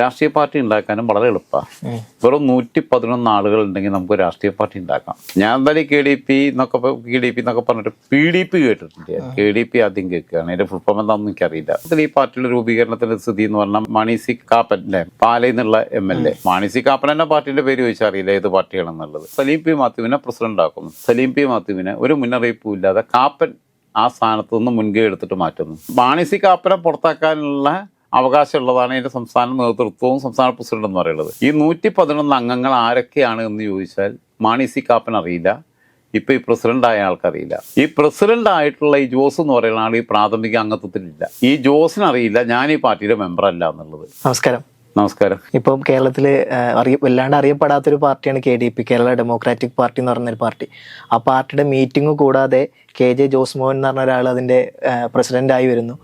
രാഷ്ട്രീയ പാർട്ടി ഉണ്ടാക്കാനും വളരെ എളുപ്പമാണ് വെറും നൂറ്റി പതിനൊന്ന് ആളുകൾ ഉണ്ടെങ്കിൽ നമുക്ക് രാഷ്ട്രീയ പാർട്ടി ഉണ്ടാക്കാം. ഞാൻ എന്തായാലും കെ ഡി പി എന്നൊക്കെ കെ ഡി പി എന്നൊക്കെ പറഞ്ഞിട്ട് പി ഡി പി കേട്ടിട്ടുണ്ട് കെ ഡി പി ആദ്യം കേൾക്കുകയാണ്. അതിന്റെ ഫുൾ ഫോം എന്താണെന്ന് എനിക്കറിയില്ല. അതിൽ ഈ പാർട്ടിയുടെ രൂപീകരണത്തിന്റെ സ്ഥിതി എന്ന് പറഞ്ഞാൽ മാണി സി കാപ്പൻ അല്ലേ പാലയിൽ നിന്നുള്ള M L A. Mani C Kappan എന്ന പാർട്ടിയുടെ പേര് ചോദിച്ചാൽ അറിയില്ല ഏത് പാർട്ടിയാണെന്നുള്ളത്. സലീം പി മാത്യുവിനെ പ്രസിഡന്റ് ആക്കുന്നു സലീം പി മാത്യുവിനെ ഒരു മുന്നറിയിപ്പും ഇല്ലാതെ കാപ്പൻ ആ സ്ഥാനത്ത് നിന്ന് മുൻകൈ എടുത്തിട്ട് മാറ്റുന്നു. മാണി സി കാപ്പനെ പുറത്താക്കാനുള്ള അവകാശമുള്ളതാണ് എന്റെ സംസ്ഥാന നേതൃത്വവും സംസ്ഥാന പ്രസിഡന്റ് എന്ന് പറയുന്നത്. ഈ നൂറ്റി പതിനൊന്ന് അംഗങ്ങൾ ആരൊക്കെയാണ് എന്ന് ചോദിച്ചാൽ മാണി സി കാപ്പൻ അറിയില്ല. ഇപ്പൊ ഈ പ്രസിഡന്റ് ആയ ആൾക്കറിയില്ല. ഈ പ്രസിഡന്റ് ആയിട്ടുള്ള ഈ ജോസ് എന്ന് പറയുന്ന ആൾ ഈ പ്രാഥമിക അംഗത്വത്തിലില്ല. ഈ ജോസിന് അറിയില്ല. ഞാൻ ഈ പാർട്ടിയുടെ മെമ്പർ അല്ല എന്നുള്ളത്. നമസ്കാരം. നമസ്കാരം. ഇപ്പം കേരളത്തിൽ അറിയ വല്ലാണ്ട് അറിയപ്പെടാത്തൊരു പാർട്ടിയാണ് K D P Kerala democratic party എന്ന് പറഞ്ഞൊരു പാർട്ടി. ആ പാർട്ടിയുടെ മീറ്റിംഗ് കൂടാതെ കെ ജെ ജോസ് മോഹൻ എന്ന് പറഞ്ഞ ഒരാൾ അതിന്റെ പ്രസിഡന്റായി വരുന്നു.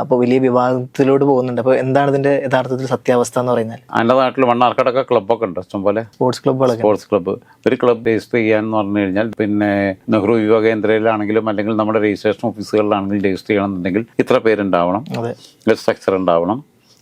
അപ്പോൾ വലിയ വിവാദത്തിലോട്ട് പോകുന്നുണ്ട്. അപ്പോൾ എന്താണ് ഇതിന്റെ യഥാർത്ഥത്തിൽ സത്യാവസ്ഥ എന്ന് പറയുന്നത്? എന്റെ നാട്ടിൽ മണ്ണാർക്കാടൊക്കെ ക്ലബ്ബൊക്കെ ഉണ്ട് ഇഷ്ടംപോലെ. സ്പോർട്സ് ക്ലബ്ബുകളൊക്കെ സ്പോർട്സ് ക്ലബ്ബ് ഒരു ക്ലബ് രജിസ്റ്റർ ചെയ്യാന്ന് പറഞ്ഞു കഴിഞ്ഞാൽ പിന്നെ നെഹ്റു യുവ കേന്ദ്രയിലാണെങ്കിലും അല്ലെങ്കിൽ നമ്മുടെ രജിസ്ട്രേഷൻ ഓഫീസുകളിലാണെങ്കിലും രജിസ്റ്റർ ചെയ്യണമെന്നുണ്ടെങ്കിൽ ഇത്ര പേരുണ്ടാവണം. സ്ട്രക്ചർ ഉണ്ടാവണം.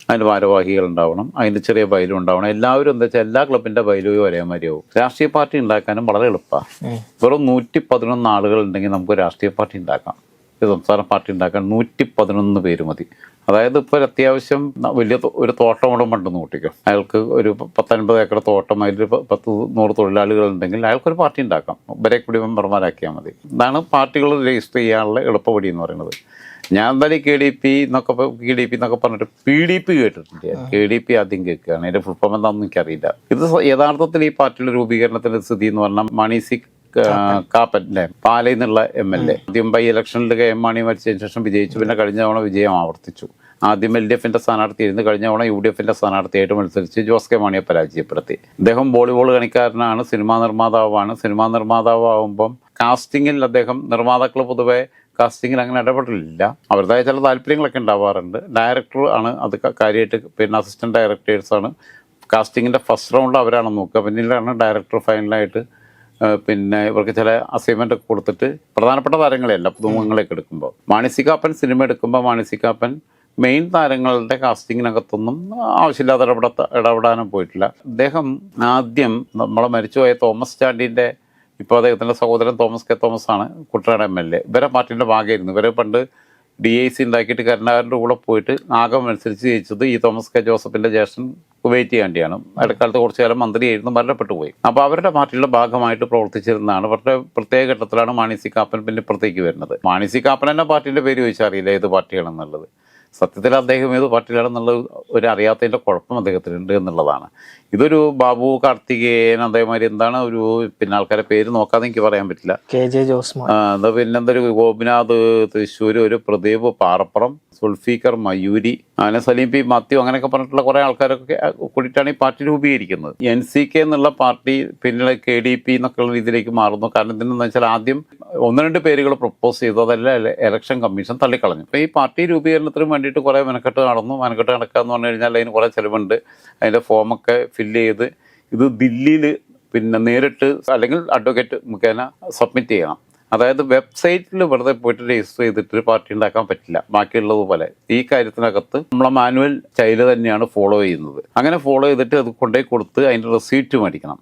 അതിന്റെ ഭാരവാഹികൾ ഉണ്ടാവണം. അതിന്റെ ചെറിയ ബൈലും ഉണ്ടാവണം. എല്ലാവരും എന്താ വെച്ചാൽ എല്ലാ ക്ലബിന്റെ ബൈലും ഒരേ മാതിരിയാവും രാഷ്ട്രീയ പാർട്ടി ഉണ്ടാക്കാനും വളരെ എളുപ്പമാണ് വെറും നൂറ്റി പതിനൊന്ന് ആളുകൾ ഉണ്ടെങ്കിൽ നമുക്ക് രാഷ്ട്രീയ പാർട്ടി ഉണ്ടാക്കാം. സംസ്ഥാന പാർട്ടി ഉണ്ടാക്കാൻ നൂറ്റി പതിനൊന്ന് പേര് മതി. അതായത് ഇപ്പോൾ ഒരു അത്യാവശ്യം വലിയ ഒരു തോട്ടം കൂടെ ഉണ്ടെന്ന് കൂട്ടിക്കും. അയാൾക്ക് ഒരു പത്തൊൻപത് ഏക്കർ തോട്ടം അതിൽ പത്ത് നൂറ് തൊഴിലാളികൾ ഉണ്ടെങ്കിൽ അയാൾക്കൊരു പാർട്ടി ഉണ്ടാക്കാം. ഇവരെ കൂടി മെമ്പർമാരാക്കിയാൽ മതി. ഇതാണ് പാർട്ടികൾ രജിസ്റ്റർ ചെയ്യാനുള്ള എളുപ്പവടി എന്ന് പറയുന്നത്. ഞാൻ എന്തായാലും കെ ഡി പി എന്നൊക്കെ കെ ഡി പി എന്നൊക്കെ പറഞ്ഞിട്ട് പി ഡി പി കേട്ടിട്ടുണ്ട്. കെ ഡി പി ആദ്യം കേൾക്കുകയാണ്. അതിന്റെ ഫുൾ ഫോം എന്താണെന്ന് എനിക്കറിയില്ല. ഇത് യഥാർത്ഥത്തിൽ ഈ പാർട്ടിയുടെ രൂപീകരണത്തിന്റെ സ്ഥിതി എന്ന് പറഞ്ഞാൽ മണി സി ക- കാപ്പൻ. അല്ലേ പാലയിൽ നിന്നുള്ള എം എൽ എ. ആദ്യം ബൈ ഇലക്ഷനിൽ കെ എം മാണി മരിച്ചതിന് ശേഷം വിജയിച്ചു. പിന്നെ കഴിഞ്ഞ തവണ വിജയം ആവർത്തിച്ചു. ആദ്യം എൽ ഡി എഫിന്റെ സ്ഥാനാർത്ഥിയായിരുന്നു കഴിഞ്ഞ തവണ യു ഡി എഫിന്റെ സ്ഥാനാർത്ഥിയായിട്ട് മത്സരിച്ച് ജോസ് കെ മാണിയെ പരാജയപ്പെടുത്തി. അദ്ദേഹം വോളിബോൾ കളിക്കാരനാണ് സിനിമാ നിർമ്മാതാവാണ് സിനിമാ നിർമ്മാതാവുമ്പം കാസ്റ്റിംഗിൽ അദ്ദേഹം നിർമ്മാതാക്കൾ പൊതുവെ കാസ്റ്റിംഗിൽ അങ്ങനെ ഇടപെടലില്ല. അവരുടേതായ ചില താല്പര്യങ്ങളൊക്കെ ഉണ്ടാവാറുണ്ട്. ഡയറക്ടർ ആണ് അത് കാര്യമായിട്ട് പിന്നെ അസിസ്റ്റന്റ് ഡയറക്ടേഴ്സ് ആണ്. കാസ്റ്റിങ്ങിന്റെ ഫസ്റ്റ് റൗണ്ട് അവരാണ് നോക്കുക. പിന്നീടാണ് ഡയറക്ടർ ഫൈനലായിട്ട് പിന്നെ ഇവർക്ക് ചില അസൈൻമെന്റ് ഒക്കെ കൊടുത്തിട്ട് പ്രധാനപ്പെട്ട താരങ്ങളെയല്ല പുതുമുഖങ്ങളെയൊക്കെ എടുക്കുമ്പോൾ മാനസികാപ്പൻ സിനിമ എടുക്കുമ്പോൾ മാനസികാപ്പൻ മെയിൻ താരങ്ങളുടെ കാസ്റ്റിങ്ങിനകത്തൊന്നും ആവശ്യമില്ലാതെ ഇടപെട ഇടപെടാനും പോയിട്ടില്ല. അദ്ദേഹം ആദ്യം നമ്മളെ മരിച്ചുപോയ തോമസ് ചാണ്ടിന്റെ ഇപ്പോൾ അദ്ദേഹത്തിന്റെ സഹോദരൻ തോമസ് കെ തോമസ് ആണ് കുട്ടനാട് എം എൽ എ ഇവരെ പാർട്ടിന്റെ ഭാഗമായിരുന്നു ഇവരെ പണ്ട് ഡി ഐ സി ഉണ്ടാക്കിയിട്ട് കരുണാകരന്റെ കൂടെ പോയിട്ട് ആകെ അനുസരിച്ച് ജയിച്ചത് ഈ തോമസ് കെ ജോസഫിന്റെ ജ്യേഷ്ഠൻ കുവൈറ്റ് ചെയ്യേണ്ടിയാണ്. ഇടക്കാലത്ത് കുറച്ചു കാലം മന്ത്രിയായിരുന്നു മരണപ്പെട്ടു പോയി. അപ്പോൾ അവരുടെ പാർട്ടിയുടെ ഭാഗമായിട്ട് പ്രവർത്തിച്ചിരുന്നതാണ്. അവരുടെ പ്രത്യേക ഘട്ടത്തിലാണ് മാണിസി കാപ്പൻ പിന്നെ ഇപ്പുറത്തേക്ക് വരുന്നത്. മാണിസി കാപ്പൻ എന്ന പാർട്ടിയുടെ പേര് ചോദിച്ചാൽ അറിയില്ല ഏത് പാർട്ടിയാണെന്നുള്ളത്. സത്യത്തിൽ അദ്ദേഹം ഏത് പാർട്ടിയിലാണെന്നുള്ളത് ഒരു അറിയാത്തതിന്റെ കുഴപ്പം അദ്ദേഹത്തിനുണ്ട് എന്നുള്ളതാണ്. ഇതൊരു ബാബു കാർത്തികേയൻ അതേമാതിരി എന്താണ് ഒരു പിന്നെ ആൾക്കാരെ പേര് നോക്കാതെ എനിക്ക് പറയാൻ പറ്റില്ല. കെ ജെ ജോസ് എന്താ പിന്നെ എന്തൊരു ഗോപിനാഥ് തൃശ്ശൂർ ഒരു പ്രദീപ് പാറപ്പുറം സുൽഫീഖർ മയൂരി അങ്ങനെ സലീം പി മാത്യു അങ്ങനെയൊക്കെ പറഞ്ഞിട്ടുള്ള കുറെ ആൾക്കാരൊക്കെ കൂടിയിട്ടാണ് ഈ പാർട്ടി രൂപീകരിക്കുന്നത്. എൻ സി കെ എന്നുള്ള പാർട്ടി പിന്നീട് കെ ഡി പി എന്നൊക്കെയുള്ള രീതിയിലേക്ക് മാറുന്നു. കാരണം എന്തെന്ന് വെച്ചാൽ ആദ്യം ഒന്ന് രണ്ട് പേരുകൾ പ്രപ്പോസ് ചെയ്തു. അതെല്ലാം ഇലക്ഷൻ കമ്മീഷൻ തള്ളിക്കളഞ്ഞു. അപ്പോൾ ഈ പാർട്ടി രൂപീകരണത്തിന് വേണ്ടിയിട്ട് കുറേ മെനക്കെട്ട് നടന്നു. മെനക്കെട്ട് നടക്കുക എന്ന് പറഞ്ഞു കഴിഞ്ഞാൽ അതിന് കുറേ ചിലവുണ്ട്. അതിന്റെ ഫോമൊക്കെ ഫില്ല് ചെയ്ത് ഇത് ദില്ലിയിൽ പിന്നെ നേരിട്ട് അല്ലെങ്കിൽ അഡ്വക്കേറ്റ് മുഖേന സബ്മിറ്റ് ചെയ്യണം. അതായത് വെബ്സൈറ്റിൽ വെറുതെ പോയിട്ട് രജിസ്റ്റർ ചെയ്തിട്ട് പാർട്ടി ഉണ്ടാക്കാൻ പറ്റില്ല. ബാക്കിയുള്ളത് പോലെ. ഈ കാര്യത്തിനകത്ത് നമ്മളെ മാനുവൽ ചൈൽ തന്നെയാണ് ഫോളോ ചെയ്യുന്നത്. അങ്ങനെ ഫോളോ ചെയ്തിട്ട് അത് കൊണ്ടുപോയി കൊടുത്ത് അതിന്റെ റെസീറ്റ് മേടിക്കണം.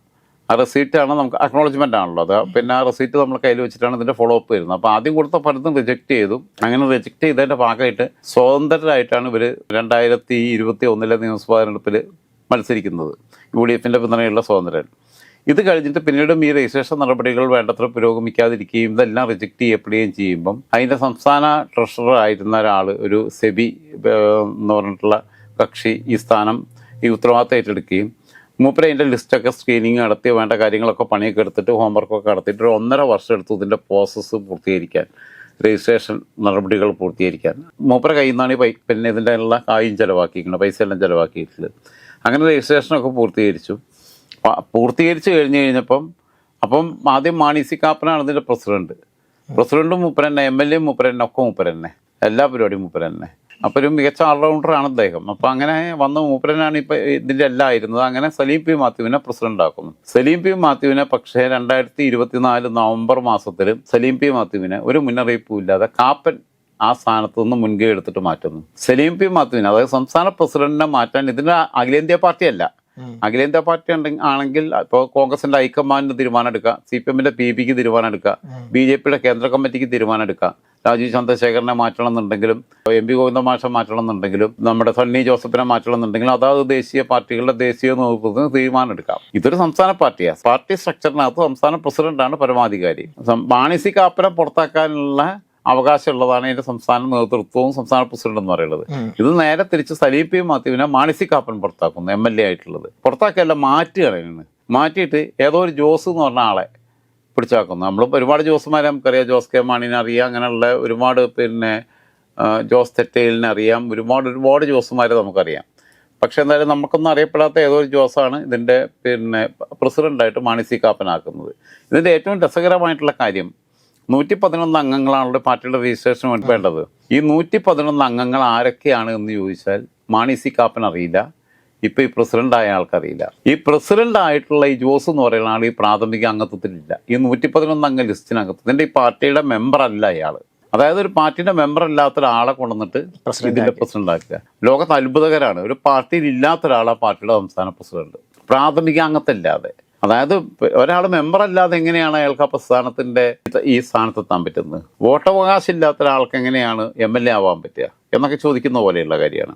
ആ റെസീറ്റാണ് നമുക്ക് അക്നോളജ്മെന്റ് ആണല്ലോ. അത് പിന്നെ ആ റെസീറ്റ് നമ്മൾ കയ്യിൽ വെച്ചിട്ടാണ് ഇതിന്റെ ഫോളോ അപ്പ് വരുന്നത്. അപ്പോൾ ആദ്യം കൊടുത്ത പലതും റിജക്റ്റ് ചെയ്തു. അങ്ങനെ റിജക്റ്റ് ചെയ്തതിന്റെ ഭാഗമായിട്ട് സ്വതന്ത്രരായിട്ടാണ് ഇവർ രണ്ടായിരത്തി ഇരുപത്തി ഒന്നിലെ നിയമസഭാ തെരഞ്ഞെടുപ്പിൽ മത്സരിക്കുന്നത്. യു ഡി എഫിന്റെ പിന്തുണയുള്ള സ്വതന്ത്രൻ. ഇത് കഴിഞ്ഞിട്ട് പിന്നീടും ഈ രജിസ്ട്രേഷൻ നടപടികൾ വേണ്ടത്ര പുരോഗമിക്കാതിരിക്കുകയും ഇതെല്ലാം റിജക്റ്റ് ചെയ്യപ്പെടുകയും ചെയ്യുമ്പം അതിന്റെ സംസ്ഥാന ട്രഷറർ ആയിരുന്ന ഒരാൾ ഒരു സെബി എന്ന് പറഞ്ഞിട്ടുള്ള കക്ഷി ഈ സ്ഥാനം ഈ ഉത്തരവാദിത്തം ഏറ്റെടുക്കുകയും മൂപ്പര് അതിന്റെ ലിസ്റ്റൊക്കെ സ്ക്രീനിങ് നടത്തി വേണ്ട കാര്യങ്ങളൊക്കെ പണിയൊക്കെ എടുത്തിട്ട് ഹോംവർക്കൊക്കെ നടത്തിയിട്ട് ഒരു ഒന്നര വർഷം എടുത്തു ഇതിന്റെ പ്രോസസ്സ് പൂർത്തീകരിക്കാൻ രജിസ്ട്രേഷൻ നടപടികൾ പൂർത്തീകരിക്കാൻ. മൂപ്പര കയ്യിൽ നിന്നാണ് ഈ പൈ പിന്നെ ഇതിന്റെ എല്ലാം കായും ചിലവാക്കിയിരിക്കുന്നത് പൈസ എല്ലാം ചിലവാക്കിയിട്ടുള്ളത് അങ്ങനെ രജിസ്ട്രേഷനൊക്കെ പൂർത്തീകരിച്ചു. പൂർത്തീകരിച്ച് കഴിഞ്ഞ് കഴിഞ്ഞപ്പം അപ്പം ആദ്യം മാണി സി കാപ്പനാണ് ഇതിന്റെ പ്രസിഡന്റ്. പ്രസിഡന്റും മൂപ്പരന്നെ എം എൽ എ മൂപ്പരന്നെ ഒക്കെ മൂപ്പരന്നെ. എല്ലാ പരിപാടിയും മൂപ്പരന്നെ. അപ്പോൾ ഒരു മികച്ച ഓൾറൗണ്ടറാണ് അദ്ദേഹം അപ്പോൾ അങ്ങനെ വന്ന മൂപ്പരനാണ് ഇപ്പോൾ ഇതിന്റെ എല്ലാം ആയിരുന്നത്. അങ്ങനെ സലീം പി മാത്യുവിനെ പ്രസിഡന്റ് ആക്കുന്നു. സലീം പി മാത്യുവിനെ പക്ഷേ രണ്ടായിരത്തി ഇരുപത്തിനാല് നവംബർ മാസത്തിൽ സലീം പി മാത്യുവിനെ ഒരു മുന്നറിയിപ്പും ഇല്ലാതെ കാപ്പൻ ആ സ്ഥാനത്ത് നിന്ന് മുൻകൈ എടുത്തിട്ട് മാറ്റുന്നു. സലീം പി മാത്തുവിന് അതായത് സംസ്ഥാന പ്രസിഡന്റിനെ മാറ്റാൻ ഇതിന് അഖിലേന്ത്യാ പാർട്ടിയല്ല. അഖിലേന്ത്യാ പാർട്ടി ഉണ്ടെങ്കിൽ ആണെങ്കിൽ ഇപ്പോൾ കോൺഗ്രസിന്റെ ഹൈക്കമാൻഡിന് തീരുമാനം എടുക്കാം സി പി എമ്മിന്റെ പി പിക്ക് തീരുമാനം എടുക്കാം ബി ജെ പിയുടെ കേന്ദ്ര കമ്മിറ്റിക്ക് തീരുമാനം എടുക്കാം രാജീവ് ചന്ദ്രശേഖരനെ മാറ്റണം എന്നുണ്ടെങ്കിലും എം പി ഗോവിന്ദ മാഷ മാറ്റണം എന്നുണ്ടെങ്കിലും നമ്മുടെ സണ്ണി ജോസഫിനെ മാറ്റണം എന്നുണ്ടെങ്കിലും അതാത് ദേശീയ പാർട്ടികളുടെ ദേശീയ നേതൃത്വത്തിന് തീരുമാനം എടുക്കാം ഇതൊരു സംസ്ഥാന പാർട്ടിയാണ് പാർട്ടി സ്ട്രക്ചറിനകത്ത് സംസ്ഥാന പ്രസിഡന്റാണ് പരമാധികാരി. മാണിസി കാപ്പനെ പുറത്താക്കാനുള്ള അവകാശമുള്ളതാണ് ഇതിന്റെ സംസ്ഥാന നേതൃത്വവും സംസ്ഥാന പ്രസിഡന്റ് എന്ന് പറയുന്നത്. ഇത് നേരെ തിരിച്ച് സലീം പി മാത്യുവിനെ മാണിസി കാപ്പൻ പുറത്താക്കുന്നു എം എൽ എ ആയിട്ടുള്ളത്. പുറത്താക്കിയല്ല മാറ്റുകയാണ് ഇതിന് മാറ്റിയിട്ട് ഏതോ ഒരു ജോസ് എന്ന് പറഞ്ഞ ആളെ പിടിച്ചാക്കുന്നു. നമ്മൾ ഒരുപാട് ജോസുമാരെ നമുക്കറിയാം. ജോസ് കെ മാണിനെ അറിയാം. അങ്ങനെയുള്ള ഒരുപാട് പിന്നെ ജോസ് തെറ്റേലിനെ അറിയാം. ഒരുപാട് ഒരുപാട് ജോസുമാരെ നമുക്കറിയാം. പക്ഷെ എന്തായാലും നമുക്കൊന്നും അറിയപ്പെടാത്ത ഏതോ ഒരു ജോസാണ് ഇതിന്റെ പിന്നെ പ്രസിഡന്റായിട്ട് മാണി സി കാപ്പനാക്കുന്നത് ഇതിന്റെ ഏറ്റവും രസകരമായിട്ടുള്ള കാര്യം നൂറ്റി പതിനൊന്ന് അംഗങ്ങളാണല്ലോ പാർട്ടിയുടെ രജിസ്ട്രേഷന് വേണ്ടി വേണ്ടത്. ഈ നൂറ്റി പതിനൊന്ന് അംഗങ്ങൾ ആരൊക്കെയാണ് എന്ന് ചോദിച്ചാൽ മാണി സി കാപ്പൻ അറിയില്ല ഇപ്പൊ ഈ പ്രസിഡന്റ് ആയ ആൾക്കറിയില്ല. ഈ പ്രസിഡന്റ് ആയിട്ടുള്ള ഈ ജോസ് എന്ന് പറയുന്ന ആൾ ഈ പ്രാഥമിക അംഗത്വത്തിലില്ല. ഈ നൂറ്റി പതിനൊന്ന് അംഗ ലിസ്റ്റിനകത്ത്. ഇതിന്റെ ഈ പാർട്ടിയുടെ മെമ്പർ അല്ല അയാൾ അതായത് ഒരു പാർട്ടിയുടെ മെമ്പർ അല്ലാത്ത ഒരാളെ കൊണ്ടുവന്നിട്ട് ഇതിന്റെ പ്രസിഡന്റ് ആക്കുക ലോകത്ത് അത്ഭുതകരാണ്. ഒരു പാർട്ടിയിൽ ഇല്ലാത്ത ഒരാളാ പാർട്ടിയുടെ സംസ്ഥാന പ്രസിഡന്റ്. പ്രാഥമിക അംഗത്തില്ലാതെ. അതായത് ഒരാൾ മെമ്പർ അല്ലാതെ എങ്ങനെയാണ് അയാൾക്ക് ആ സ്ഥാനത്തിന്റെ ഈ സ്ഥാനത്തെത്താൻ പറ്റുന്നത്? വോട്ടവകാശം ഇല്ലാത്ത ഒരാൾക്ക് എങ്ങനെയാണ് എം എൽ എ ആവാൻ പറ്റുക? എന്നൊക്കെ ചോദിക്കുന്ന പോലെയുള്ള കാര്യമാണ്.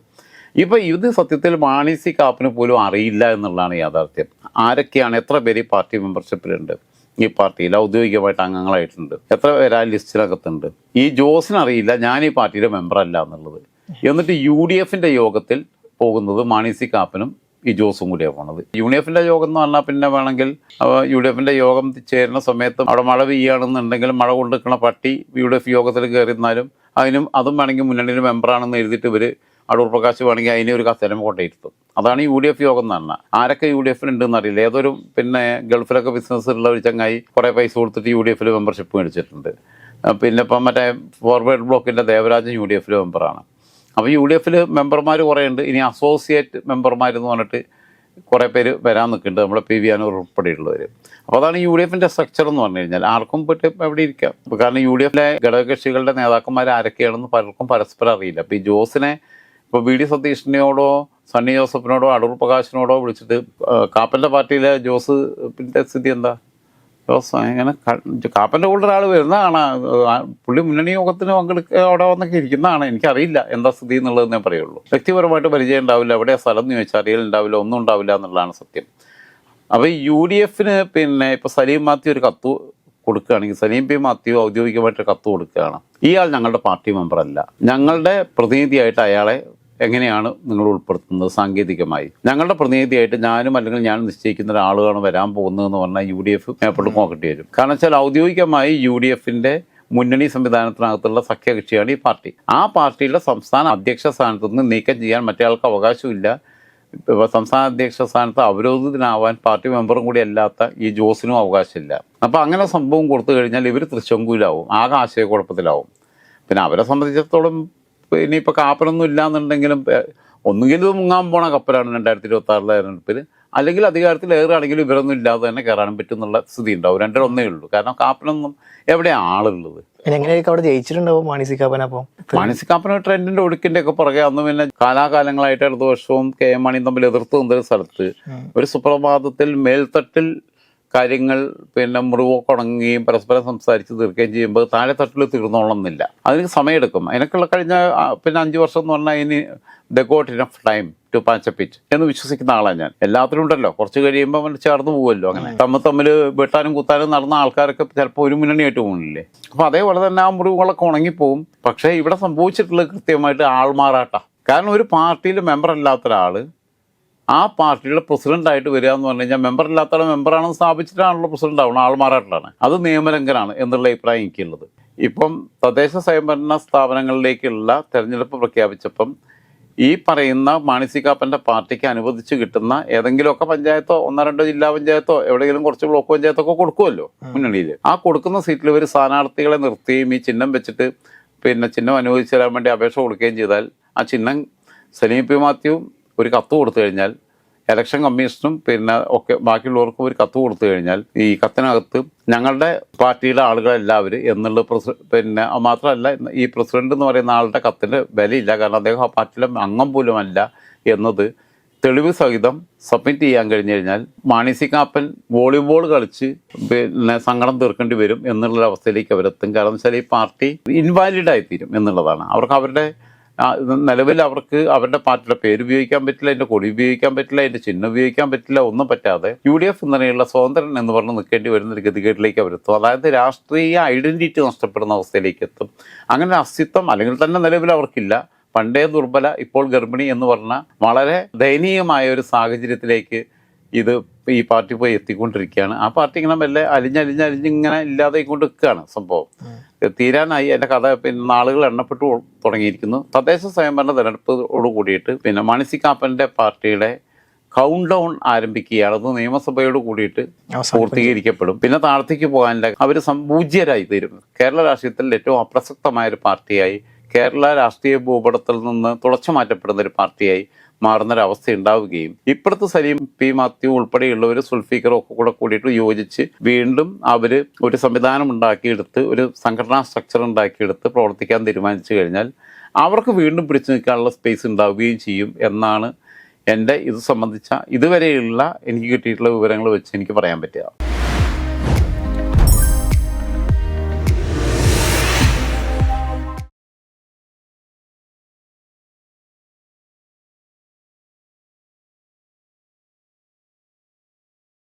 ഇപ്പൊ ഇത് സത്യത്തിൽ മാണി സി കാപ്പിന് പോലും അറിയില്ല എന്നുള്ളതാണ് യാഥാർത്ഥ്യം. ആരൊക്കെയാണ് എത്ര പേര് ഈ പാർട്ടി മെമ്പർഷിപ്പിലുണ്ട്? ഈ പാർട്ടിയിൽ ഔദ്യോഗികമായിട്ട് അംഗങ്ങളായിട്ടുണ്ട്. എത്ര പേര് ആ ലിസ്റ്റിനകത്തുണ്ട്? ഈ ജോസിന് അറിയില്ല ഞാൻ ഈ പാർട്ടിയുടെ മെമ്പർ അല്ല എന്നുള്ളത്. എന്നിട്ട് യു ഡി എഫിന്റെ യോഗത്തിൽ പോകുന്നത് മാണി സി കാപ്പനും ഈ ജോസും കൂടിയാണ് പോണത്. യു ഡി യോഗം എന്ന് പറഞ്ഞാൽ പിന്നെ വേണമെങ്കിൽ യു ഡി എഫിന്റെ യോഗം ചേരുന്ന സമയത്ത് അവിടെ മഴ പെയ്യുകയാണെന്നുണ്ടെങ്കിൽ മഴ കൊണ്ടിരിക്കുന്ന പട്ടി യു ഡി എഫ് യോഗത്തിൽ കയറിയിരുന്നാലും അതിനും അതും വേണമെങ്കിൽ മുന്നണിയുടെ മെമ്പറാണെന്ന് എഴുതിയിട്ട് ഇവർ അടൂർ പ്രകാശ് വേണമെങ്കിൽ അതിനെ ഒരു കസേരം കൊണ്ടിരുത്തും അതാണ് യു ഡി എഫ് യോഗം എന്ന് പറഞ്ഞാൽ ആരൊക്കെ യു ഡി എഫിൽ ഉണ്ടെന്ന് അറിയില്ല ഏതൊരു പിന്നെ ഗൾഫിലൊക്കെ ബിസിനസ് ഉള്ള ഒരു ചങ്ങായി കുറേ പൈസ കൊടുത്തിട്ട് യു ഡി എഫിൽ മെമ്പർഷിപ്പ് മേടിച്ചിട്ടുണ്ട്. പിന്നെ ഇപ്പം മറ്റേ ഫോർവേഡ് ബ്ലോക്കിന്റെ ദേവരാജൻ യു ഡി എഫിൽ മെമ്പറാണ്. അപ്പോൾ യു ഡി എഫിൽ മെമ്പർമാർ കുറേ ഉണ്ട് ഇനി അസോസിയേറ്റ് മെമ്പർമാർ എന്ന് പറഞ്ഞിട്ട് കുറേ പേര് വരാൻ നിൽക്കുന്നുണ്ട്. നമ്മുടെ പി വി അനൂർ ഉൾപ്പെടെയുള്ളവർ അപ്പോൾ അതാണ് യു ഡി എഫിന്റെ സ്ട്രക്ചർ എന്ന് പറഞ്ഞു കഴിഞ്ഞാൽ. ആർക്കും പറ്റും എവിടെ ഇരിക്കാം. കാരണം യു ഡി എഫിലെ ഘടകകക്ഷികളുടെ നേതാക്കന്മാർ ആരൊക്കെയാണെന്ന് പലർക്കും പരസ്പരം അറിയില്ല. അപ്പോൾ ഈ ജോസിനെ ഇപ്പോൾ വി ഡി സതീഷിനെയോടോ സണ്ണി ജോസഫിനോടോ അടൂർ പ്രകാശിനോടോ വിളിച്ചിട്ട് കാപ്പന്റെ പാർട്ടിയിലെ ജോസ് സ്ഥിതി എന്താ? ജോസ് ഇങ്ങനെ കാപ്പന്റെ കൂടെ ഒരാൾ വരുന്നതാണ്. പുള്ളി മുന്നണി യോഗത്തിന് പങ്കെടുക്കുക അവിടെ വന്നൊക്കെ ഇരിക്കുന്നതാണ്. എനിക്കറിയില്ല എന്താ സ്ഥിതി എന്നുള്ളത് ഞാൻ പറയുള്ളൂ. വ്യക്തിപരമായിട്ട് പരിചയം ഉണ്ടാവില്ല. എവിടെ സ്ഥലം എന്ന് ചോദിച്ചാൽ അറിയലുണ്ടാവില്ല ഒന്നും ഉണ്ടാവില്ല എന്നുള്ളതാണ് സത്യം. അപ്പോൾ യു ഡി എഫിന് പിന്നെ ഇപ്പോൾ സലീം മാത്യു ഒരു കത്ത് കൊടുക്കുകയാണെങ്കിൽ സലീം പി മാത്യു ഔദ്യോഗികമായിട്ട് കത്ത് കൊടുക്കുകയാണ്. ഇയാൾ ഞങ്ങളുടെ പാർട്ടി മെമ്പറല്ല. ഞങ്ങളുടെ പ്രതിനിധിയായിട്ട് അയാളെ എങ്ങനെയാണ് നിങ്ങൾ ഉൾപ്പെടുത്തുന്നത് സാങ്കേതികമായി? ഞങ്ങളുടെ പ്രതിനിധിയായിട്ട് ഞാനും അല്ലെങ്കിൽ ഞാൻ നിശ്ചയിക്കുന്ന ഒരാളുകളാണ് വരാൻ പോകുന്നതെന്ന് പറഞ്ഞാൽ യു ഡി എഫ് മേപ്പോട്ട് നോക്കേണ്ടി വരും. കാരണം വെച്ചാൽ ഔദ്യോഗികമായി യു ഡി എഫിന്റെ മുന്നണി സംവിധാനത്തിനകത്തുള്ള സഖ്യകക്ഷിയാണ് ഈ പാർട്ടി. ആ പാർട്ടിയുടെ സംസ്ഥാന അധ്യക്ഷ സ്ഥാനത്ത് നിന്ന് നീക്കം ചെയ്യാൻ മറ്റേയാൾക്ക് അവകാശമില്ല. സംസ്ഥാന അധ്യക്ഷ സ്ഥാനത്ത് അവരോധിതനാവാൻ പാർട്ടി മെമ്പറും കൂടി അല്ലാത്ത ഈ ജോസിനും അവകാശമില്ല. അപ്പോൾ അങ്ങനെ സംഭവം കൊടുത്തു കഴിഞ്ഞാൽ ഇവർ തൃശ്ശങ്കൂലാവും ആകെ ആശയക്കുഴപ്പത്തിലാവും. പിന്നെ അവരെ സംബന്ധിച്ചിടത്തോളം ഇനിയിപ്പോൾ കാപ്പനൊന്നും ഇല്ലാന്നുണ്ടെങ്കിലും ഒന്നുകിൽ ഇത് മുങ്ങാൻ പോണ കപ്പലാണ് രണ്ടായിരത്തി ഇരുപത്തി ആറിലെ തെരഞ്ഞെടുപ്പിൽ അല്ലെങ്കിൽ അധികാരത്തിൽ ഏറുകയാണെങ്കിലും ഇവരൊന്നും ഇല്ലാതെ തന്നെ കയറാനും പറ്റും എന്നുള്ള സ്ഥിതി ഉണ്ടാവും. രണ്ടര ഒന്നേ ഉള്ളൂ. കാരണം കാപ്പനൊന്നും എവിടെയാണ് ആളുള്ളത്? അവിടെ ജയിച്ചിട്ടുണ്ടാവും മാണിസി കാപ്പന മാനസികാപ്പന ട്രെൻഡിന്റെ ഒടുക്കിന്റെ ഒക്കെ പുറകെ അന്ന് പിന്നെ കാലാകാലങ്ങളായിട്ട് ഇടതു വർഷവും കെ എം മാണിയും തമ്മിൽ എതിർത്ത് നിന്നൊരു സ്ഥലത്ത് ഒരു സുപ്രഭാതത്തിൽ മേൽത്തട്ടിൽ കാര്യങ്ങൾ പിന്നെ മുറിവൊക്കെ ഉണങ്ങുകയും പരസ്പരം സംസാരിച്ച് തീർക്കുകയും ചെയ്യുമ്പോൾ താഴെ തട്ടിൽ തീർന്നോളണമെന്നില്ല അതിന് സമയമെടുക്കും. അതിനൊക്കെയുള്ള കഴിഞ്ഞ പിന്നെ അഞ്ച് വർഷം എന്ന് പറഞ്ഞാൽ ഇനി the got enough time to patch up it എന്ന് വിശ്വസിക്കുന്ന ആളാണ് ഞാൻ. എല്ലാത്തിലും ഉണ്ടല്ലോ. കുറച്ച് കഴിയുമ്പോൾ അവൻ ചേർന്ന് പോകുമല്ലോ അങ്ങനെ. തമ്മിൽ തമ്മിൽ വെട്ടാനും കുത്താനും നടന്ന ആൾക്കാരൊക്കെ ചിലപ്പോൾ ഒരു മുന്നണിയായിട്ട് പോകുന്നില്ലേ അപ്പോൾ അതേപോലെ തന്നെ ആ മുറിവുകളൊക്കെ ഉണങ്ങിപ്പോവും. പക്ഷേ ഇവിടെ സംഭവിച്ചിട്ടുള്ളത് കൃത്യമായിട്ട് ആൾമാറാട്ട. കാരണം ഒരു പാർട്ടിയിൽ മെമ്പർ അല്ലാത്ത ഒരാൾ ആ പാർട്ടിയുടെ പ്രസിഡന്റ് ആയിട്ട് വരിക എന്ന് പറഞ്ഞു കഴിഞ്ഞാൽ മെമ്പർ ഇല്ലാത്ത മെമ്പറാണെന്ന് സ്ഥാപിച്ചിട്ടാണല്ലോ പ്രസിഡന്റ് ആവണം ആൾമാറാട്ടലാണ് അത് നിയമലംഘനമാണ് എന്നുള്ള അഭിപ്രായം എനിക്കുള്ളത്. ഇപ്പം തദ്ദേശ സ്വയംഭരണ സ്ഥാപനങ്ങളിലേക്കുള്ള തെരഞ്ഞെടുപ്പ് പ്രഖ്യാപിച്ചപ്പം ഈ പറയുന്ന മാണിസികാപ്പന്റെ പാർട്ടിക്ക് അനുവദിച്ച് കിട്ടുന്ന ഏതെങ്കിലുമൊക്കെ പഞ്ചായത്തോ ഒന്നോ രണ്ടോ ജില്ലാ പഞ്ചായത്തോ എവിടെയെങ്കിലും കുറച്ച് ബ്ലോക്ക് പഞ്ചായത്തൊക്കെ കൊടുക്കുമല്ലോ മുന്നണിയിൽ ആ കൊടുക്കുന്ന സീറ്റിൽ ഒരു സ്ഥാനാർത്ഥികളെ നിർത്തുകയും ഈ ചിഹ്നം വെച്ചിട്ട് പിന്നെ ചിഹ്നം അനുവദിച്ചു തരാൻ വേണ്ടി അപേക്ഷ കൊടുക്കുകയും ചെയ്താൽ ആ ചിഹ്നം സലീം പി മാത്യു ഒരു കത്ത് കൊടുത്തു കഴിഞ്ഞാൽ ഇലക്ഷൻ കമ്മീഷനും പിന്നെ ഒക്കെ ബാക്കിയുള്ളവർക്കും ഒരു കത്ത് കൊടുത്തു കഴിഞ്ഞാൽ ഈ കത്തിനകത്ത് ഞങ്ങളുടെ പാർട്ടിയിലെ ആളുകളെല്ലാവരും എന്നുള്ള പിന്നെ മാത്രമല്ല ഈ പ്രസിഡന്റ് എന്ന് പറയുന്ന ആളുടെ കത്തിന് വിലയില്ല. കാരണം അദ്ദേഹം ആ പാർട്ടിയിലെ അംഗം പോലും അല്ല എന്നത് തെളിവ് സഹിതം സബ്മിറ്റ് ചെയ്യാൻ കഴിഞ്ഞു കഴിഞ്ഞാൽ മാണി സി കാപ്പൻ വോളിബോൾ കളിച്ച് പിന്നെ സങ്കടം തീർക്കേണ്ടി വരും എന്നുള്ള അവസ്ഥയിലേക്ക് അവരെത്തും. കാരണം വെച്ചാൽ ഈ പാർട്ടി ഇൻവാലിഡ് ആയിത്തീരും എന്നുള്ളതാണ്. അവർക്ക് അവരുടെ നിലവിൽ അവർക്ക് അവരുടെ പാർട്ടിയുടെ പേര് ഉപയോഗിക്കാൻ പറ്റില്ല അതിന്റെ കൊടി ഉപയോഗിക്കാൻ പറ്റില്ല അതിന്റെ ചിഹ്നം ഉപയോഗിക്കാൻ പറ്റില്ല ഒന്നും പറ്റാതെ യു ഡി എഫ് എന്നതിനുള്ള സ്വതന്ത്രൻ എന്ന് പറഞ്ഞ് നിൽക്കേണ്ടി വരുന്ന ഒരു ഗതികേട്ടിലേക്ക് അവരെത്തും. അതായത് രാഷ്ട്രീയ ഐഡന്റിറ്റി നഷ്ടപ്പെടുന്ന അവസ്ഥയിലേക്ക് എത്തും. അങ്ങനെ അസ്തിത്വം അല്ലെങ്കിൽ തന്നെ നിലവിൽ അവർക്കില്ല. പണ്ടേ ദുർബല ഇപ്പോൾ ഗർഭിണി എന്ന് പറഞ്ഞ വളരെ ദയനീയമായ ഒരു സാഹചര്യത്തിലേക്ക് ഇത് ഈ പാർട്ടി പോയി എത്തിക്കൊണ്ടിരിക്കുകയാണ്. ആ പാർട്ടി ഇങ്ങനെ മെല്ലെ അലിഞ്ഞലിഞ്ഞ് അലിഞ്ഞിങ്ങനെ ഇല്ലാതെ കൊണ്ട് നിൽക്കുകയാണ് സംഭവം. തീരാനായി. എന്റെ കഥ പിന്നെ നാളുകൾ എണ്ണപ്പെട്ടു തുടങ്ങിയിരിക്കുന്നു. തദ്ദേശ സ്വയംഭരണ തെരഞ്ഞെടുപ്പോട് കൂടിയിട്ട് പിന്നെ മണിസി കാപ്പന്റെ പാർട്ടിയുടെ കൗണ്ട് ഡൗൺ ആരംഭിക്കുകയാണ് അത് നിയമസഭയോട് കൂടിയിട്ട് പൂർത്തീകരിക്കപ്പെടും. പിന്നെ താഴത്തേക്ക് പോകാനില്ല. അവർ സംപൂജ്യരായി തീരും. കേരള രാഷ്ട്രീയത്തിൽ ഏറ്റവും അപ്രസക്തമായ ഒരു പാർട്ടിയായി കേരള രാഷ്ട്രീയ ഭൂപടത്തിൽ നിന്ന് തുളച്ചു മാറ്റപ്പെടുന്ന ഒരു പാർട്ടിയായി മാറുന്നൊരവസ്ഥ ഉണ്ടാവുകയും ഇപ്പുറത്ത് സലീം പി മാത്യു ഉൾപ്പെടെയുള്ളവർ സുൽഫീഖറും ഒക്കെ കൂടെ കൂടിയിട്ട് യോജിച്ച് വീണ്ടും അവർ ഒരു സംവിധാനം ഉണ്ടാക്കിയെടുത്ത് ഒരു സംഘടനാ സ്ട്രക്ചർ ഉണ്ടാക്കിയെടുത്ത് പ്രവർത്തിക്കാൻ തീരുമാനിച്ചു കഴിഞ്ഞാൽ അവർക്ക് വീണ്ടും പിടിച്ചു നിൽക്കാനുള്ള സ്പേസ് ഉണ്ടാവുകയും ചെയ്യും എന്നാണ് എന്റെ ഇത് സംബന്ധിച്ച ഇതുവരെയുള്ള എനിക്ക് കിട്ടിയിട്ടുള്ള വിവരങ്ങൾ വെച്ച് എനിക്ക് പറയാൻ പറ്റുക.